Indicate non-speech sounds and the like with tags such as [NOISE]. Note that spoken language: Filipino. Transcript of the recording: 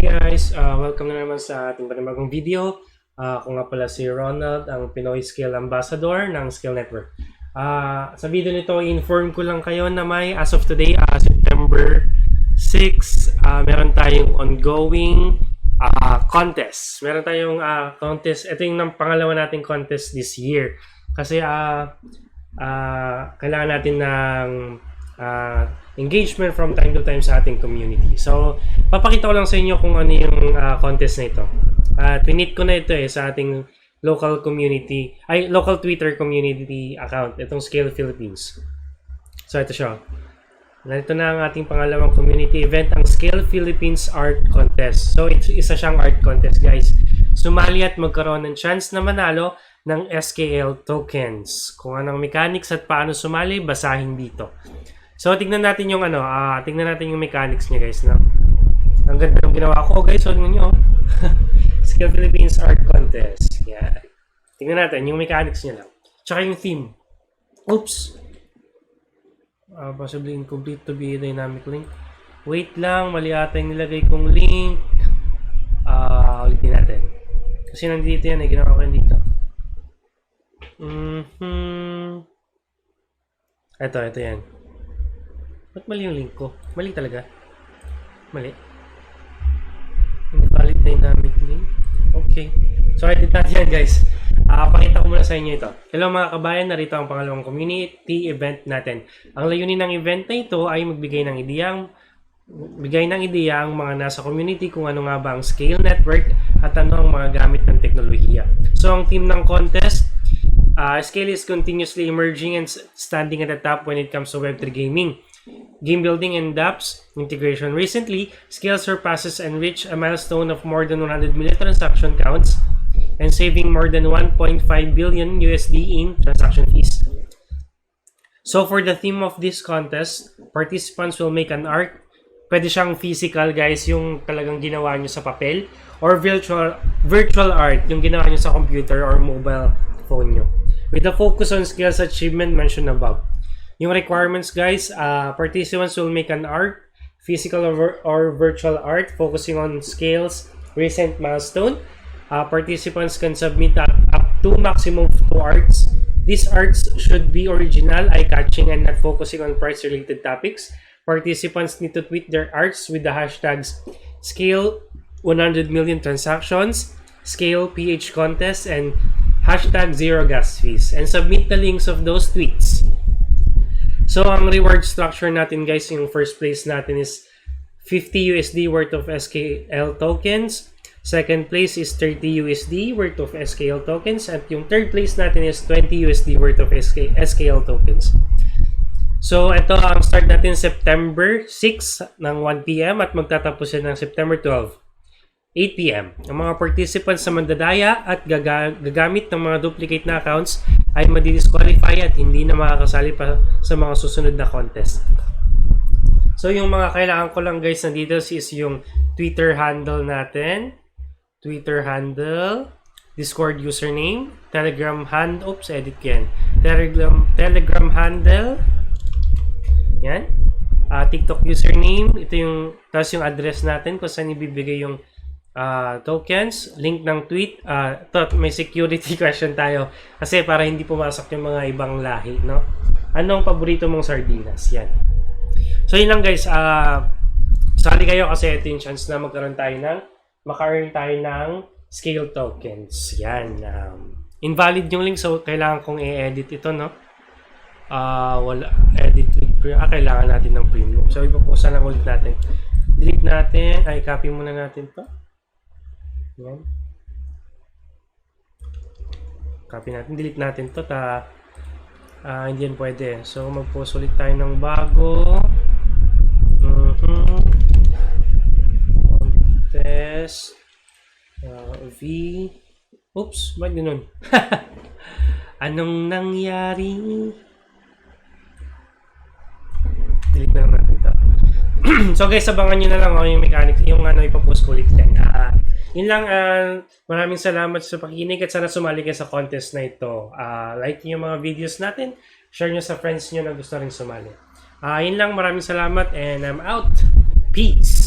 Hey guys, uh, welcome na naman sa ating panibagong video. Uh, ako nga pala si Ronald, ang Pinoy Skill Ambassador ng Skill Network. Uh, sa video nito, inform ko lang kayo na may as of today, uh, September 6, uh, meron tayong ongoing uh, contest. Meron tayong uh, contest. Ito yung nang pangalawa nating contest this year. Kasi uh, uh, kailangan natin ng uh, engagement from time to time sa ating community. So, papakita ko lang sa inyo kung ano yung uh, contest na ito. At uh, ko na ito eh sa ating local community, ay local Twitter community account, itong Scale Philippines. So, ito siya. Narito na ang ating pangalawang community event, ang Scale Philippines Art Contest. So, it's, isa siyang art contest, guys. Sumali at magkaroon ng chance na manalo ng SKL tokens. Kung anong mechanics at paano sumali, basahin dito. So, tingnan natin yung ano, ah, tingnan natin yung mechanics niya, guys, no? Ang ganda ng ginawa ko, guys. So, tingnan nyo. Skill Philippines Art Contest. Yan. Tingnan natin yung mechanics niya lang. Tsaka yung theme. Oops. Uh, possibly incomplete to be a dynamic link. Wait lang, mali ata yung nilagay kong link. Ah, uh, ulitin natin. Kasi nandito yan, eh, ginawa ko yan dito. Mm-hmm. Ito, ito yan. Ba't mali yung link ko? Mali talaga. Mali. Invalid dynamic link. Okay. So, edit natin yan, guys. Uh, pakita ko muna sa inyo ito. Hello mga kabayan, narito ang pangalawang community event natin. Ang layunin ng event na ito ay magbigay ng ideyang bigay ng ideya ang mga nasa community kung ano nga ba ang scale network at ano ang mga gamit ng teknolohiya. So, ang team ng contest, uh, Scale is continuously emerging and standing at the top when it comes to Web3 gaming. Game building and dApps integration. Recently, Scale surpasses and reached a milestone of more than 100 million transaction counts and saving more than 1.5 billion USD in transaction fees. So for the theme of this contest, participants will make an art. Pwede siyang physical guys, yung talagang ginawa nyo sa papel or virtual virtual art, yung ginawa nyo sa computer or mobile phone nyo. With a focus on skills achievement mentioned above. Yung requirements guys, uh, participants will make an art, physical or, or virtual art focusing on scales, recent milestone. Uh, participants can submit up, up to maximum two arts. These arts should be original, eye-catching, and not focusing on price-related topics. Participants need to tweet their arts with the hashtags scale 100 million transactions, scale PH contest, and hashtag zero gas fees. And submit the links of those tweets. So, ang reward structure natin guys, yung first place natin is 50 USD worth of SKL tokens. Second place is 30 USD worth of SKL tokens. At yung third place natin is 20 USD worth of SK, SKL tokens. So, ito ang start natin September 6 ng 1pm at magtatapos yan ng September 12. 8pm. Ang mga participants sa mandadaya at gaga- gagamit ng mga duplicate na accounts ay madidisqualify at hindi na makakasali pa sa mga susunod na contest. So yung mga kailangan ko lang guys na details is yung Twitter handle natin, Twitter handle, Discord username, Telegram hand, oops, edit yan. Telegram, Telegram handle, yan. Uh, TikTok username, ito yung, tapos yung address natin kung saan ibibigay yung uh, tokens, link ng tweet. Uh, to, may security [LAUGHS] question tayo kasi para hindi pumasok yung mga ibang lahi, no? Anong paborito mong sardinas? Yan. So, yun lang guys. Uh, sali kayo kasi ito yung chance na magkaroon tayo ng maka-earn tayo ng scale tokens. Yan. Um, invalid yung link so kailangan kong i-edit ito, no? Uh, wala. Edit with premium. Ah, kailangan natin ng premium. So, ipaposa lang ulit natin. Delete natin. Ay, copy muna natin to. Yan. Copy natin. Delete natin to. Ta, uh, hindi yan pwede. So, mag-post ulit tayo ng bago. Mm-hmm. Test. Uh, v. Oops. Ba't ganun? [LAUGHS] Anong nangyari? Delete na natin to. [CLEARS THROAT] so guys, abangan nyo na lang oh, yung mechanics, yung ano, ipapost ko ulit yan. Uh, yun lang, uh, maraming salamat sa pakikinig at sana sumali kayo sa contest na ito. Uh, like yung mga videos natin, share nyo sa friends nyo na gusto rin sumali. Uh, yun lang, maraming salamat and I'm out. Peace!